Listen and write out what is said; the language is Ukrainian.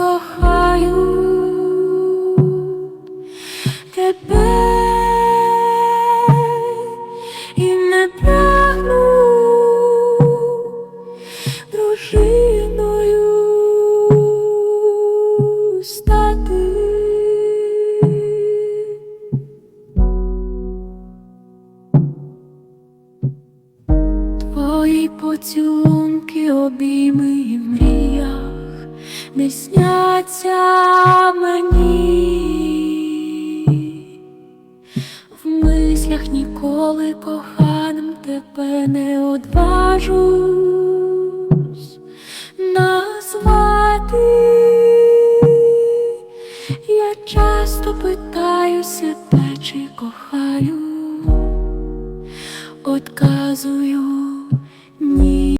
кохаю тебе і не прагну дружиною стати. Твої поцілунки обійми не сняться мені. В мислях ніколи коханим тебе не одважусь назвати. Я часто питаю себе, чи кохаю, отказую ні.